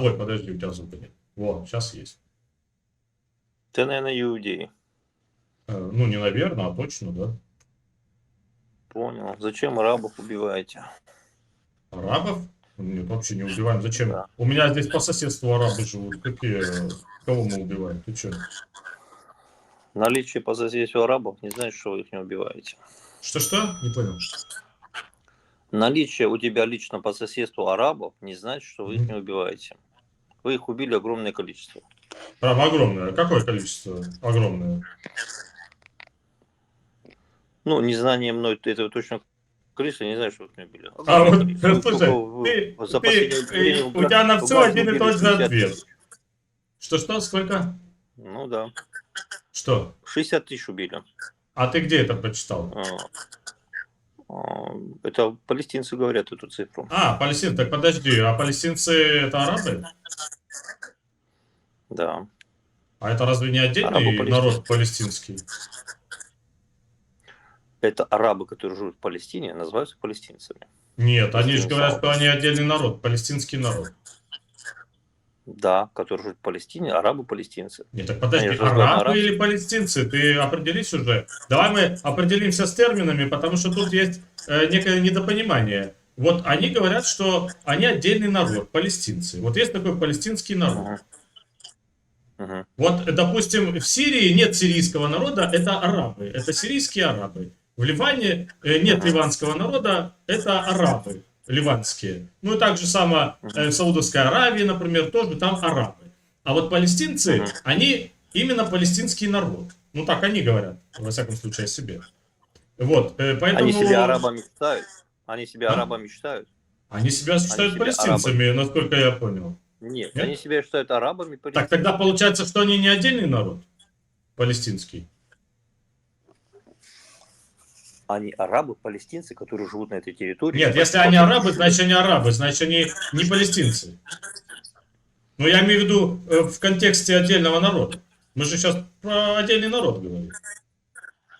Ой, подожди, у тебя звука нет. Во, сейчас есть. Ты, наверное, иудей. Э, Ну, не наверное, а точно, да. Понял. Зачем арабов убиваете? Арабов? Нет, вообще не убиваем. Зачем? Да. У меня здесь по соседству арабы живут. Какие? э, Кого мы убиваем? Ты что? Наличие по соседству арабов не значит, что вы их не убиваете. Что-что? Не понял. Наличие у тебя лично по соседству арабов не значит, что вы их не убиваете. Вы их убили огромное количество. Прям огромное. Какое количество? Огромное. Ну, незнание мной этого точно количества не знаю, что вы не убили. А вот, слушай, ты, ты- в у тебя на все один и тот же 60 ответ. Что-что? Сколько? Ну да. Что? 60 тысяч убили. А ты где это прочитал? А, Это палестинцы говорят эту цифру. А, палестинцы. Так подожди, а палестинцы это арабы? Да. А это разве не отдельный народ палестинский? Это арабы, которые живут в Палестине, называются палестинцами. Нет, они же говорят, что они отдельный народ, палестинский народ. Да, которые живут в Палестине, арабы-палестинцы. Нет, так подожди, Они арабы на или палестинцы? Ты определись уже. Давай мы определимся с терминами, потому что тут есть э, некое недопонимание. Вот они говорят, что они отдельный народ, палестинцы. Вот есть такой палестинский народ. Мгм. Вот, допустим, в Сирии нет сирийского народа, это арабы, это сирийские арабы. В Ливане э, нет ливанского народа, это арабы ливанские. Ну и так же само э, в Саудовской Аравии, например, тоже там арабы. А вот палестинцы, они именно палестинский народ. Ну так они говорят, во всяком случае, о себе. Вот, э, поэтому... Они себя арабами считают. Они себя А? арабами считают. Они себя считают себя палестинцами, насколько я понял. Нет, Нет? они себя считают арабами. Так тогда получается, что они не отдельный народ палестинский. Они арабы, палестинцы, которые живут на этой территории. Нет, если они арабы, значит они арабы, значит они не палестинцы. Но я имею в виду э, в контексте отдельного народа. Мы же сейчас про отдельный народ говорим.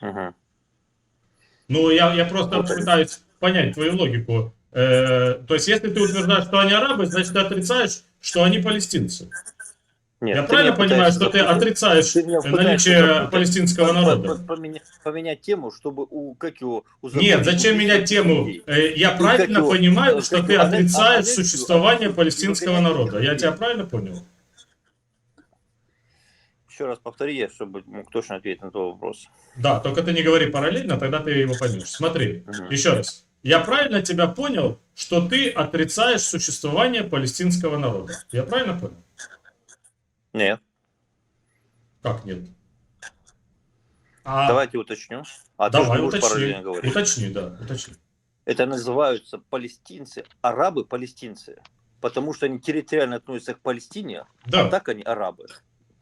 Мгм. Ну, я, я просто Вот пытаюсь понять твою логику. Э, то есть, если ты утверждаешь, что они арабы, значит, ты отрицаешь, что они палестинцы. Нет, я правильно понимаю, что ты отрицаешь Ты наличие палестинского народа? по- Поменять, поменять тему, чтобы у как его у Нет, зачем менять тему? Э, Я правильно понимаю, как что ты отрицаешь существование палестинского народа. Я тебя правильно понял? Еще раз повтори, я, чтобы мог точно ответить на твой вопрос. Да, только ты не говори параллельно, тогда ты его поймешь. Смотри, Мгм. еще раз. Я правильно тебя понял, что ты отрицаешь существование палестинского народа. Я правильно понял? Нет, Как нет? А, давайте уточню. А ты давай, будешь уточни. говорить. Уточни, да, уточни. Это называются палестинцы, арабы палестинцы. Потому что они территориально относятся к Палестине, Да, а так они арабы.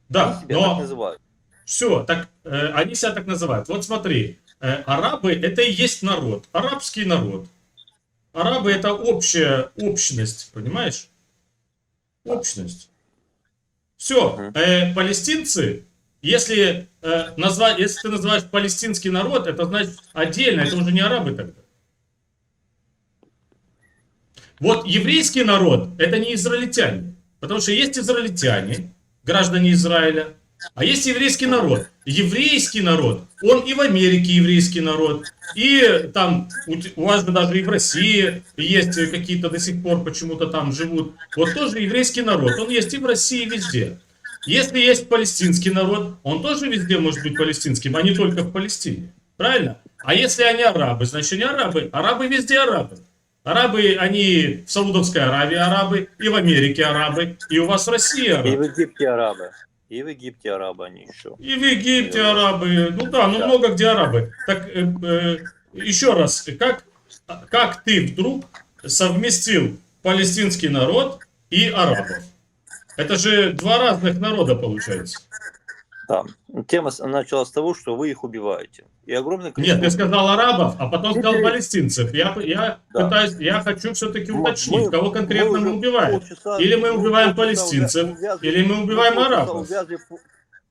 да, они себя так но называют. все, так э, они себя так называют. Вот смотри, э, арабы это и есть народ, арабский народ. Арабы это общая общность, понимаешь? Общность. Все, э, палестинцы, если, э, назвать, если ты называешь палестинский народ, это значит отдельно, это уже не арабы тогда. Вот еврейский народ это не израильтяне, потому что есть израильтяне, граждане Израиля, а есть еврейский народ. Еврейский народ, он и в Америке еврейский народ, и там у, вас же даже и в России есть какие-то до сих пор почему-то там живут. Вот тоже еврейский народ, он есть и в России, и везде. Если есть палестинский народ, он тоже везде может быть палестинским, а не только в Палестине. Правильно? А если они арабы, значит они арабы. Арабы везде арабы. Арабы, они в Саудовской Аравии арабы, и в Америке арабы, и у вас в России И арабы. в Египте арабы. И в Египте арабы они еще. И в Египте арабы, ну да, ну много где арабы. Так э, э, еще раз, как, как ты вдруг совместил палестинский народ и арабов? Это же два разных народа получается. Да. Тема с- начала с того, что вы их убиваете. И огромное Нет, количество... ты сказал арабов, а потом сказал палестинцев. Я, я Да. пытаюсь, я хочу все-таки Мы- уточнить, мы- кого конкретно мы уже убиваем. полчаса- Или мы мы убиваем палестинцев, увя- или мы убиваем арабов. увязли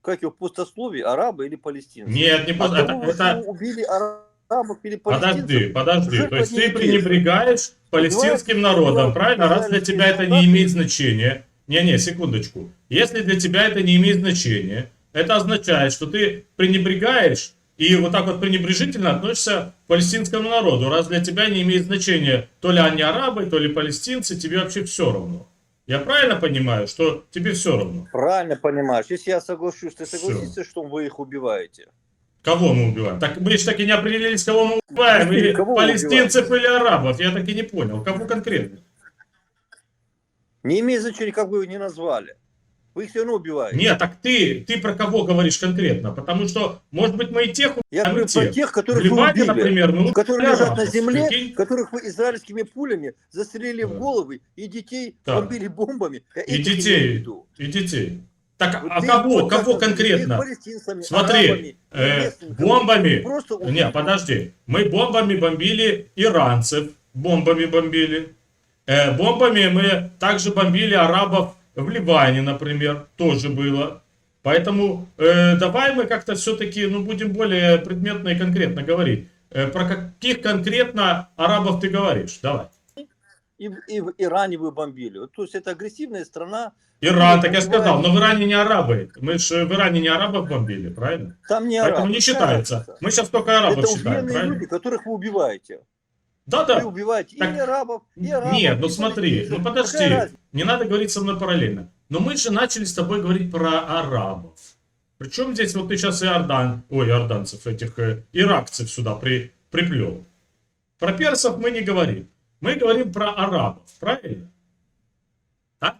Как его в пустословии, арабы или палестинцы? Нет, не А под- кого это, убили арабов или палестинцев? Подожди, подожди. Жертва То есть ты пренебрегаешь палестинским народом, правильно? Раз для тебя это не имеет значения. Не-не, секундочку. Если для тебя это не имеет значения, это означает, что ты пренебрегаешь и вот так вот пренебрежительно относишься к палестинскому народу. Раз для тебя не имеет значения, то ли они арабы, то ли палестинцы, тебе вообще все равно. Я правильно понимаю, что тебе все равно? Правильно понимаешь. Если я соглашусь, ты согласишься, что вы их убиваете? Кого мы убиваем? Так мы же так и не определились, кого мы убиваем. Или Кого палестинцев, или арабов. Я так и не понял. Кого конкретно? Не имеет значения, как вы их не назвали. Вы их все равно убиваете. Нет, так ты, ты про кого говоришь конкретно? Потому что, может быть, мы и тех Я убиваем, говорю про тех. тех, которых вы убили. например, мы которые убили лежат на земле, Прикинь? которых вы израильскими пулями застрелили Да. в головы, и детей Да. бомбили бомбами. Я И детей. И детей. Так, Вот а кого, вот кого конкретно? Смотри, арабами, э, бомбами. Не, подожди. Мы бомбами бомбили иранцев, бомбами бомбили. Э, бомбами мы также бомбили арабов в Ливане, например, тоже было. Поэтому э, давай мы как-то все-таки ну, будем более предметно и конкретно говорить. Э, про каких конкретно арабов ты говоришь? Давай. И, и в Иране вы бомбили. То есть это агрессивная страна. Иран, так я сказал, но в Иране не арабы. Мы же в Иране не арабов бомбили, правильно? Там не Поэтому арабы. не Какая считается. Мы сейчас только арабов Это считаем, правильно? люди, которых вы убиваете. Да, да. Вы убиваете Так, и арабов, и арабов. Нет, ну и смотри, ну подожди, не надо говорить со мной параллельно. Но мы же начали с тобой говорить про арабов. Причем здесь вот ты сейчас иордан, ой, иорданцев, этих э, иракцев сюда при, приплел. Про персов мы не говорим. Мы говорим про арабов, правильно? А,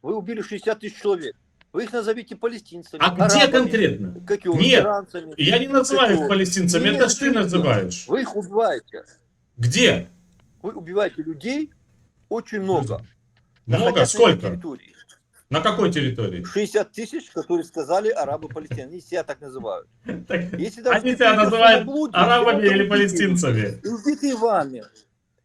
Вы убили 60 тысяч человек. Вы их назовите палестинцами. а где арабами, конкретно? Как его, Нет, иранцами. Я не называю их палестинцами, Нет, это ты называешь. Вы их убиваете. Где? Вы убиваете людей очень много. Много? на Сколько? территории. На какой территории? 60 тысяч, которые сказали арабы палестиняне. Они себя так называют. Если Они себя называют на арабами или палестинцами? Убитые вами.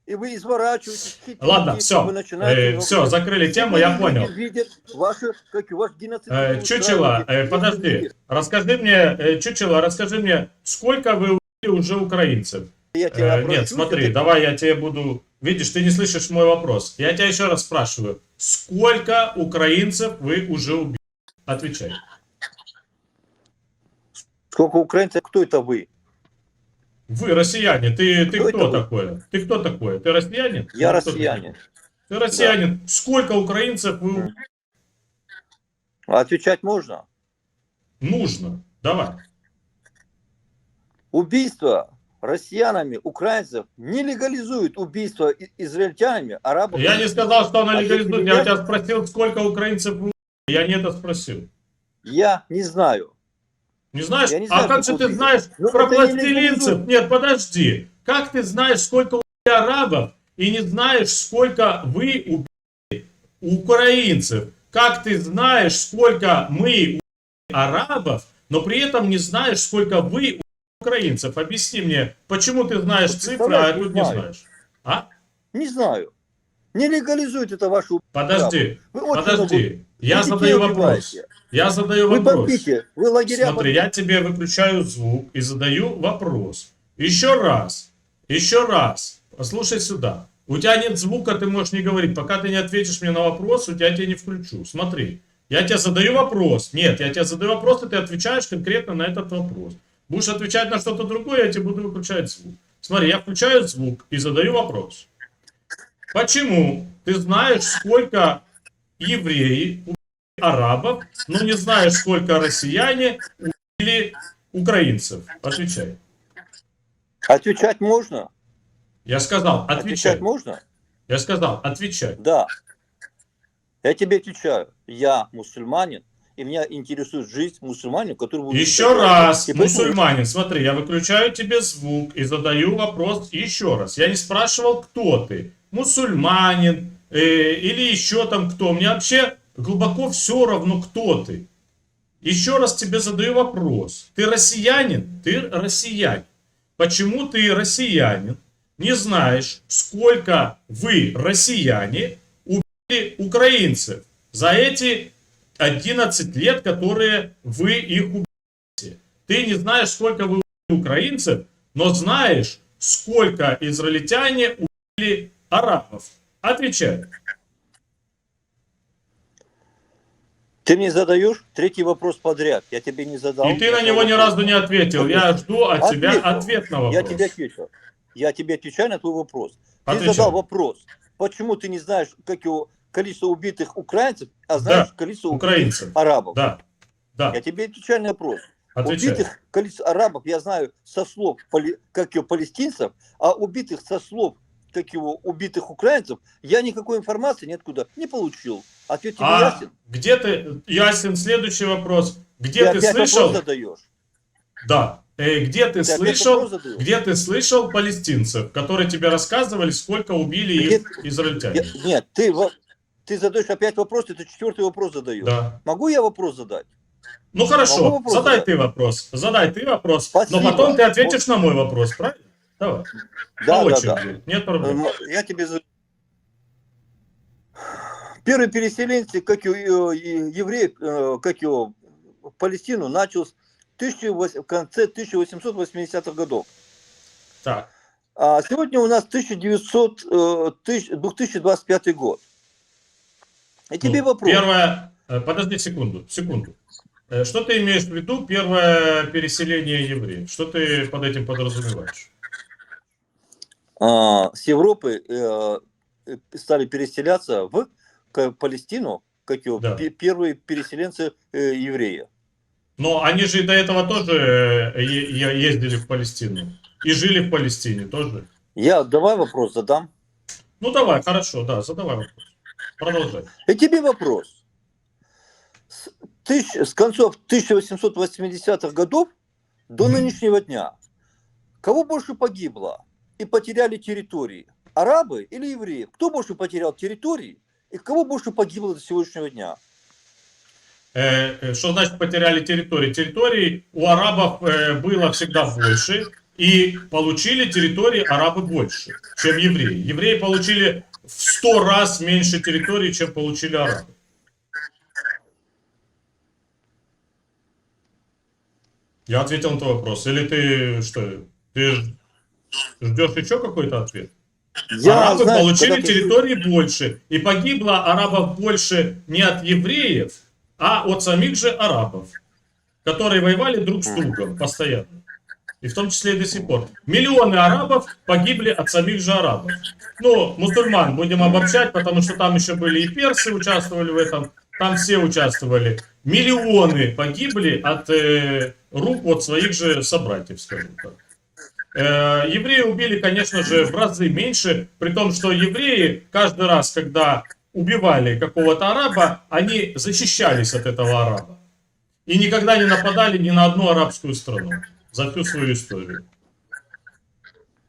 И вы изворачиваетесь. хитрите, Ладно, вы все, начинаете все, закрыли тему, я понял. Видят ваши, как ваш геноцид. Э, Чучело, э, подожди, расскажи мне, э, Чучело, расскажи мне, сколько вы убили уже украинцев? Я тебя Э, Нет, смотри, это- давай я тебе буду... Видишь, ты не слышишь мой вопрос. Я тебя еще раз спрашиваю. Сколько украинцев вы уже убили? Отвечай. Сколько украинцев? Кто это вы? Вы россияне, ты, ты Кто кто, это вы? такой? Ты кто такой? Ты россиянин? Я кто ты россиянин. такой? Ты россиянин. Сколько украинцев вы убили? Отвечать можно? нужно? Давай. Убийство россиянами, украинцев не легализует убийство израильтянами, арабов. Я не сказал, что она А легализует. Я тебя спросил, сколько украинцев. Я не это спросил. Я не знаю. Не знаешь? Я не знаю, а как же ты знаешь Ну, про не пластилинцев? легализует. Нет, подожди. Как ты знаешь, сколько убили арабов, и не знаешь, сколько вы убили украинцев? Как ты знаешь, сколько мы убили арабов, но при этом не знаешь, сколько вы украинцев? Объясни мне, почему ты знаешь Вот цифры, а тут не знаю. знаешь? А? Не знаю. Не легализует это убийство. Подожди, Вы подожди. Я вы задаю вопрос. Я задаю Вы вопрос. бомбите, вы лагеря Смотри, я тебе выключаю звук и задаю вопрос. Еще раз, еще раз, послушай сюда. У тебя нет звука, ты можешь не говорить. Пока ты не ответишь мне на вопрос, у тебя тебя не включу. Смотри, я тебе задаю вопрос. Нет, я тебе задаю вопрос, и ты отвечаешь конкретно на этот вопрос. Будешь отвечать на что-то другое, я тебе буду выключать звук. Смотри, я включаю звук и задаю вопрос. Почему ты знаешь, сколько евреи убили арабов, но не знаешь, сколько россияне убили украинцев? Отвечай. Отвечать можно? Я сказал, отвечай. Отвечать можно? Я сказал, отвечай. Да. Я тебе отвечаю. Я мусульманин, и меня интересует жизнь мусульманина, который будет... Еще раз, И поэтому- мусульманин, смотри, я выключаю тебе звук и задаю вопрос еще раз. Я не спрашивал, кто ты, мусульманин э, или еще там кто. Мне вообще глубоко все равно, кто ты. Еще раз тебе задаю вопрос. Ты россиянин? Ты россиянин. Почему ты россиянин? Не знаешь, сколько вы, россияне, убили украинцев за эти 11 лет, которые вы их убили. Ты не знаешь, сколько вы убили украинцев, но знаешь, сколько израильтяне убили арабов. Отвечай. Ты мне задаешь третий вопрос подряд. Я тебе не задал. И ты на него ни разу не ответил. Я жду от тебя Ответил. ответ на Я вопрос. тебе отвечу. Я тебе отвечаю на твой вопрос. Ты Отвечай. задал вопрос. Почему ты не знаешь, как его количество убитых украинцев, а знаешь количество убитых Украинцев. арабов? Да, да, Я тебе отвечаю на вопрос. отвечай. Убитых количество арабов я знаю со слов как его палестинцев, а убитых со слов как его убитых украинцев я никакой информации ниоткуда не получил. Ответ тебе А ясен. где ты, Ясен, следующий вопрос. Где ты ты слышал, задаешь. да, Э, где ты Ты слышал, где ты слышал палестинцев, которые тебе рассказывали, сколько убили Я- израильтяне? нет, ты, ты задаешь опять вопрос, ты четвертый вопрос задаешь. Да. Могу я вопрос задать? Ну хорошо, задай задать? ты вопрос. Задай ты вопрос, Спасибо. но потом ты ответишь на мой вопрос, правильно? Давай. Да, По да, очереди. Нет проблем. Я тебе Первые переселенцы, как и э, евреи, э, как его в Палестину, начался в 1800 в конце 1880-х годов. Так. А сегодня у нас 1900, э, тысяч- 2025 год. И тебе Ну, вопрос. Первое, э, подожди секунду, секунду. Э, Что ты имеешь в виду первое переселение евреев? Что ты под этим подразумеваешь? А, с Европы э, э, стали переселяться в к- Палестину, как его, Да. пе- первые переселенцы э, евреи. Но они же до этого тоже ездили в Палестину. И жили в Палестине тоже. Я давай вопрос задам. Ну давай, хорошо, да, задавай вопрос. Продолжай. И тебе вопрос. С, тысяч, с концов 1880-х годов до Мгм. нынешнего дня кого больше погибло и потеряли территории? Арабы или евреи? Кто больше потерял территории и кого больше погибло до сегодняшнего дня? Э, э, Что значит потеряли территории? Территорий у арабов э, было всегда больше, и получили территории арабы больше, чем евреи. Евреи получили в сто раз меньше территорий, чем получили арабы. Я ответил на твой вопрос. Или ты что? Ты ждешь еще какой-то ответ? арабы знаю, получили когда ты- территории больше. И погибло арабов больше не от евреев, а от самих же арабов, которые воевали друг с другом постоянно. И в том числе и до сих пор. Миллионы арабов погибли от самих же арабов. Ну, мусульман будем обобщать, потому что там еще были и персы участвовали в этом. Там все участвовали. Миллионы погибли от э, рук от своих же собратьев, скажем так. Э, евреи убили, конечно же, в разы меньше, при том, что евреи каждый раз, когда убивали какого-то араба, они защищались от этого араба. И никогда не нападали ни на одну арабскую страну за всю свою историю.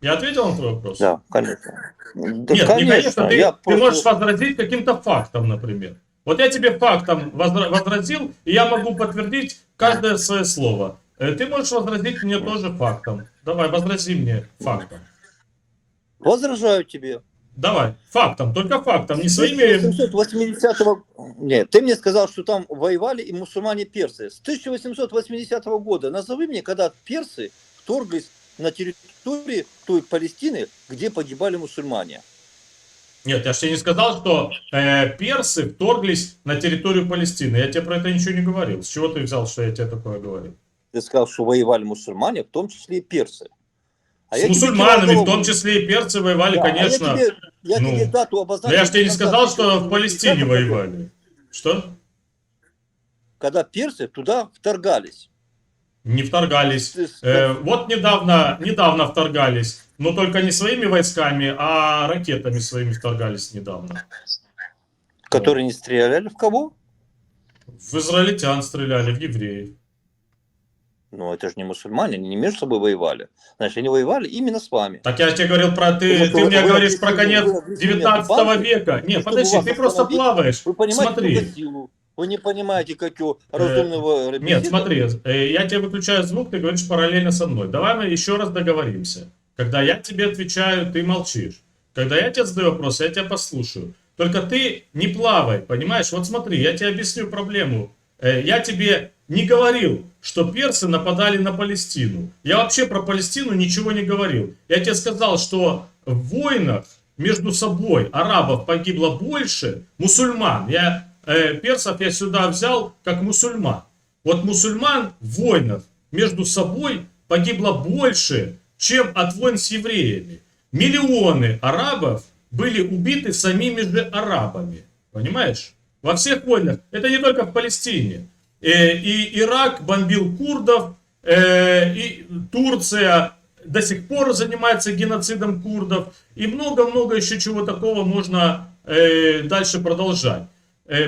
Я ответил на твой вопрос? Да, конечно. Да, Нет, не конечно. Ты, я ты просто- можешь возразить каким-то фактом, например. Вот я тебе фактом возра- возразил, и я могу подтвердить каждое свое слово. Э, Ты можешь возразить мне тоже фактом. Давай, возрази мне фактом. Возражаю тебе. Давай, фактом, только фактом, не своими... 1880 Нет, ты мне сказал, что там воевали и мусульмане-персы. С 1880 года назови мне, когда персы вторглись на территории той Палестины, где погибали мусульмане. Нет, я же тебе не сказал, что э, персы вторглись на территорию Палестины. Я тебе про это ничего не говорил. С чего ты взял, что я тебе такое говорил? Ты сказал, что воевали мусульмане, в том числе и персы. А С мусульманами, в том числе и перцы воевали, Да, а конечно. я тебе, я ну, тебе дату Но обозначил. я же тебе не сказал, что в 1880 Палестине воевали. Что? Когда персы туда вторгались. Не вторгались. Э, вот недавно, недавно вторгались, но только не своими войсками, а ракетами своими вторгались недавно. Которые не стреляли в кого? В израильтян стреляли, в евреев. Ну, это же не мусульмане, они не между собой воевали. Значит, они воевали именно с вами. Так я тебе говорил про ты, Вы- ты мне вы говоришь про конец вы агрессивны 19 оккупанты, века. Не, чтобы подожди, ты просто плаваешь. Вы понимаете Смотри. только силу. Вы не понимаете, как его разумного Нет, ребенка. смотри, э, я тебе выключаю звук, ты говоришь параллельно со мной. Давай мы еще раз договоримся. Когда я тебе отвечаю, ты молчишь. Когда я тебе задаю вопрос, я тебя послушаю. Только ты не плавай, понимаешь? Вот смотри, я тебе объясню проблему. Э, Я тебе не говорил, что персы нападали на Палестину. Я вообще про Палестину ничего не говорил. Я тебе сказал, что в войнах между собой арабов погибло больше, мусульман. Я э, персов я сюда взял как мусульман. Вот мусульман в войнах между собой погибло больше, чем от войн с евреями. Миллионы арабов были убиты самими же арабами. Понимаешь? Во всех войнах. Это не только в Палестине. Э, И Ирак бомбил курдов, э, и Турция до сих пор занимается геноцидом курдов. И много-много еще чего такого можно э, дальше продолжать.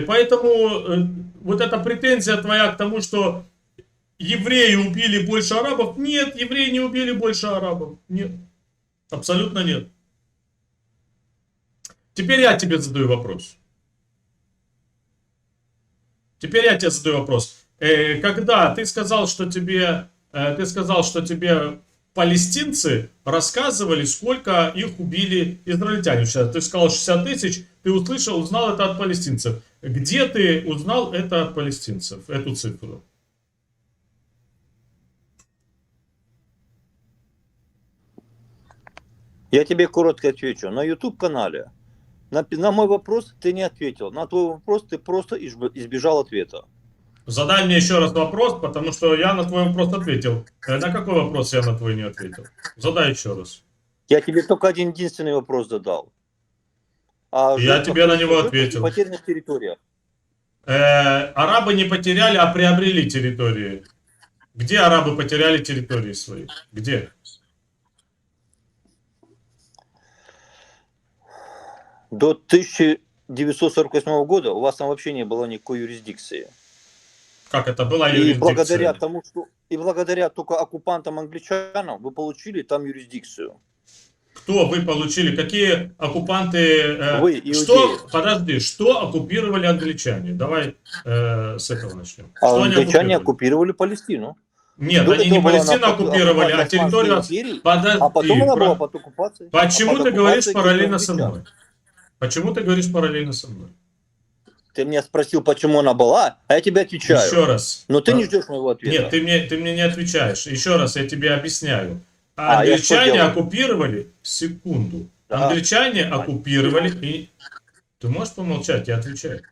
Поэтому вот эта претензия твоя к тому, что евреи убили больше арабов. Нет, евреи не убили больше арабов. Нет. Абсолютно нет. Теперь я тебе задаю вопрос. Теперь я тебе задаю вопрос. Э, когда ты сказал, что тебе, э, ты сказал, что тебе палестинцы рассказывали, сколько их убили израильтяне. Сейчас ты сказал 60 тысяч, ты услышал, узнал это от палестинцев. Где ты узнал это от палестинцев, эту цифру? Я тебе коротко отвечу. На YouTube-канале на, на мой вопрос ты не ответил. На твой вопрос ты просто изб- избежал ответа. Задай мне еще раз вопрос, потому что я на твой вопрос ответил. Э, На какой вопрос я на твой не ответил? Задай еще раз. Я тебе только один единственный вопрос задал. А Я тебе на него ответил. Потерянных территориях. Э, арабы не потеряли, а приобрели территории. Где арабы потеряли территории свои? Где? До 1948 года у вас там вообще не было никакой юрисдикции. Как это была И юрисдикция? благодаря тому, что и благодаря только оккупантам англичанам вы получили там юрисдикцию. Кто вы получили? Какие оккупанты? э, Вы, иудеи. что? Подожди, что оккупировали англичане? Давай э, с этого начнем. А Что англичане оккупировали? оккупировали Палестину. Нет, До они не Палестину она оккупировали, а территорию... Империи, Подожди, А потом она про- была под оккупацией. Почему а под ты говоришь параллельно со мной? Почему ты говоришь параллельно со мной? Ты меня спросил, почему она была, а я тебе отвечаю. Еще раз. Но ты не А, ждешь моего ответа. Нет, ты мне, ты мне не отвечаешь. Еще раз я тебе объясняю. А, я Англичане оккупировали, секунду, Да. англичане оккупировали, и... Ты можешь помолчать, я отвечаю.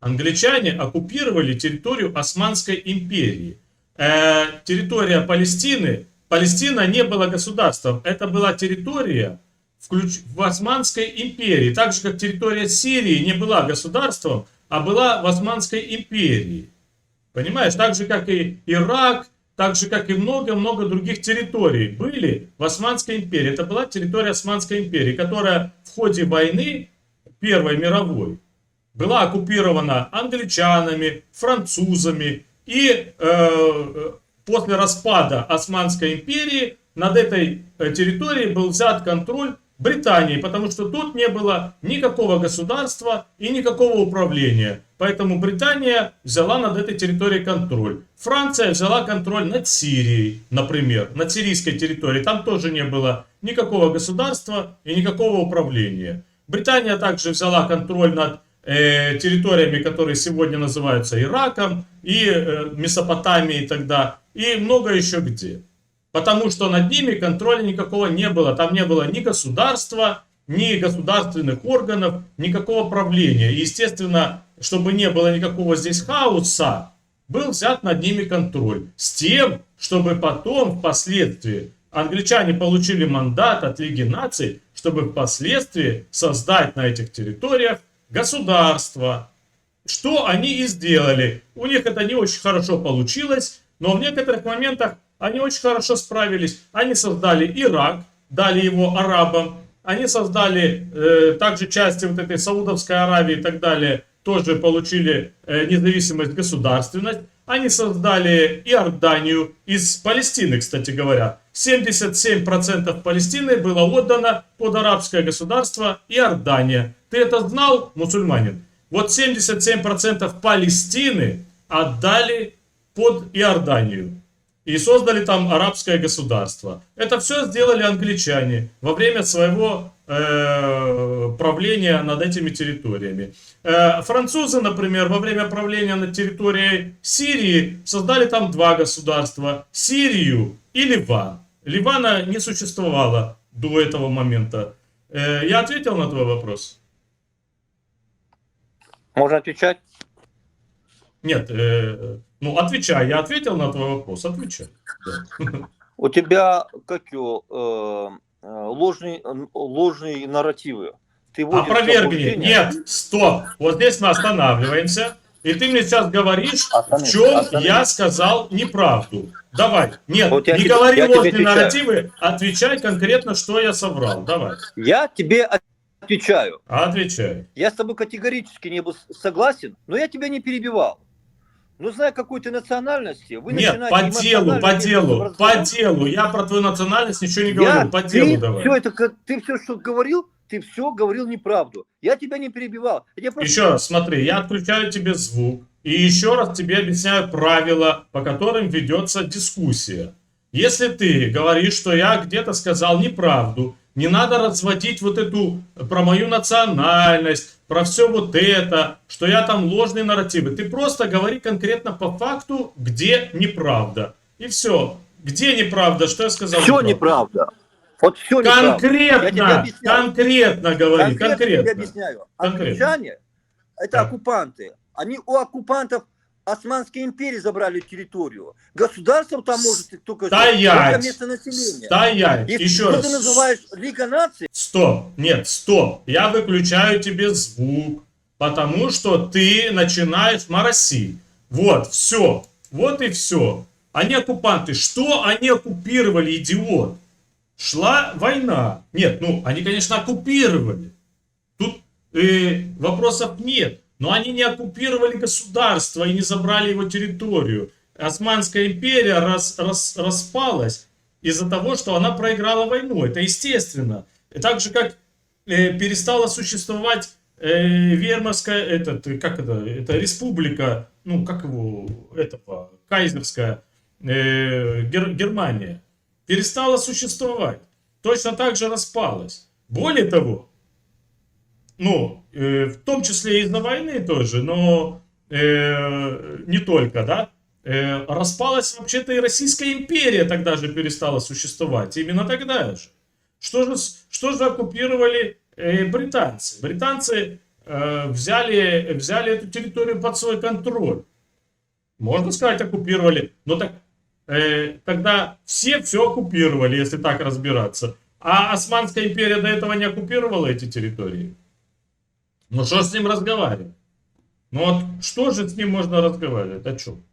Англичане оккупировали территорию Османской империи. Э, территория Палестины, Палестина не была государством, это была территория включ- в Османской империи, так же как территория Сирии не была государством, а была в Османской империи. Понимаешь, так же как и Ирак, так же как и много-много других территорий были в Османской империи. Это была территория Османской империи, которая в ходе войны Первой мировой была оккупирована англичанами, французами. И э, после распада Османской империи над этой э, территорией был взят контроль Британии, потому что тут не было никакого государства и никакого управления. Поэтому Британия взяла над этой территорией контроль. Франция взяла контроль над Сирией, например, над сирийской территорией. Там тоже не было никакого государства и никакого управления. Британия также взяла контроль над э, территориями, которые сегодня называются Ираком и э, Месопотамией тогда, и много еще где. Потому что над ними контроля никакого не было. Там не было ни государства, ни государственных органов, никакого правления. И, естественно, чтобы не было никакого здесь хаоса, был взят над ними контроль. С тем, чтобы потом, впоследствии, англичане получили мандат от Лиги наций, чтобы впоследствии создать на этих территориях государство. Что они и сделали. У них это не очень хорошо получилось, но в некоторых моментах они очень хорошо справились. Они создали Ирак, дали его арабам. Они создали э, также части вот этой Саудовской Аравии и так далее, тоже получили э, независимость, государственность. Они создали Иорданию из Палестины, кстати говоря. 77% Палестины было отдано под арабское государство Иордания. Ты это знал, мусульманин? Вот 77% Палестины отдали под Иорданию и создали там арабское государство. Это все сделали англичане во время своего э, правления над этими территориями. Э, французы, например, во время правления над территорией Сирии создали там два государства. Сирию и Ливан. Ливана не существовало до этого момента. Э, я ответил на твой вопрос? Можно отвечать? Нет, э, ну отвечай, я ответил на твой вопрос, отвечай. Да. У тебя, как его, э, э, ложные, ложные нарративы. Ты Опровергни. Нет, стоп. Вот здесь мы останавливаемся. И ты мне сейчас говоришь, в Остановись, чем остановись. я сказал неправду. Давай. Нет, Вот не тебе- говори ложные отвечаю. нарративы, отвечай конкретно, что я соврал. Давай. Я тебе отвечаю. Отвечай. Я с тобой категорически не был согласен, но я тебя не перебивал. Ну, зная, какой ты национальности, вы Нет, по делу, по в делу, по делу. Я про твою национальность ничего не Я, говорил. По делу ты, давай. Все это, ка- ты все, что говорил, ты все говорил неправду. Я тебя не перебивал. Я просто- Еще раз, смотри, я отключаю тебе звук. И еще раз тебе объясняю правила, по которым ведется дискуссия. Если ты говоришь, что я где-то сказал неправду, не надо разводить вот эту про мою национальность, про все вот это, что я там ложные нарративы. Ты просто говори конкретно по факту, где неправда. И все. Где неправда? Что я сказал? Все неправда. Вот все неправда. Я Конкретно, объясняю. конкретно говори, Конкретно конкретно. объясняю. Конкретно. Англичане – это Да. оккупанты. Они у оккупантов Османской империи забрали территорию. Государство там может только, Стоять. место населения. Стоять. Если Еще что раз. ты называешь Лига наций, Стоп, нет, стоп. Я выключаю тебе звук, потому что ты начинаешь моросить. Вот, все. Вот и все. Они оккупанты. Что они оккупировали, идиот? Шла война. Нет, ну, они, конечно, оккупировали. Тут э, вопросов нет. Но они не оккупировали государство и не забрали его территорию. Османская империя рас- рас- распалась из-за того, что она проиграла войну. Это естественно. Так же, как э, перестала существовать э, Вермовская, этот, как это, это республика, ну, как его, этого, кайзерская э, Гер- Германия. Перестала существовать. Точно так же распалась. Более того, ну, э, в том числе из-за войны тоже, но э, не только, да, э, распалась вообще-то и Российская империя тогда же перестала существовать, именно тогда же. Что же, что же оккупировали э, британцы? Британцы э, взяли, взяли эту территорию под свой контроль. Можно сказать, оккупировали, но так, э, тогда все все оккупировали, если так разбираться. А Османская империя до этого не оккупировала эти территории. Ну что с ним разговаривать? Ну вот что же с ним можно разговаривать? О чем?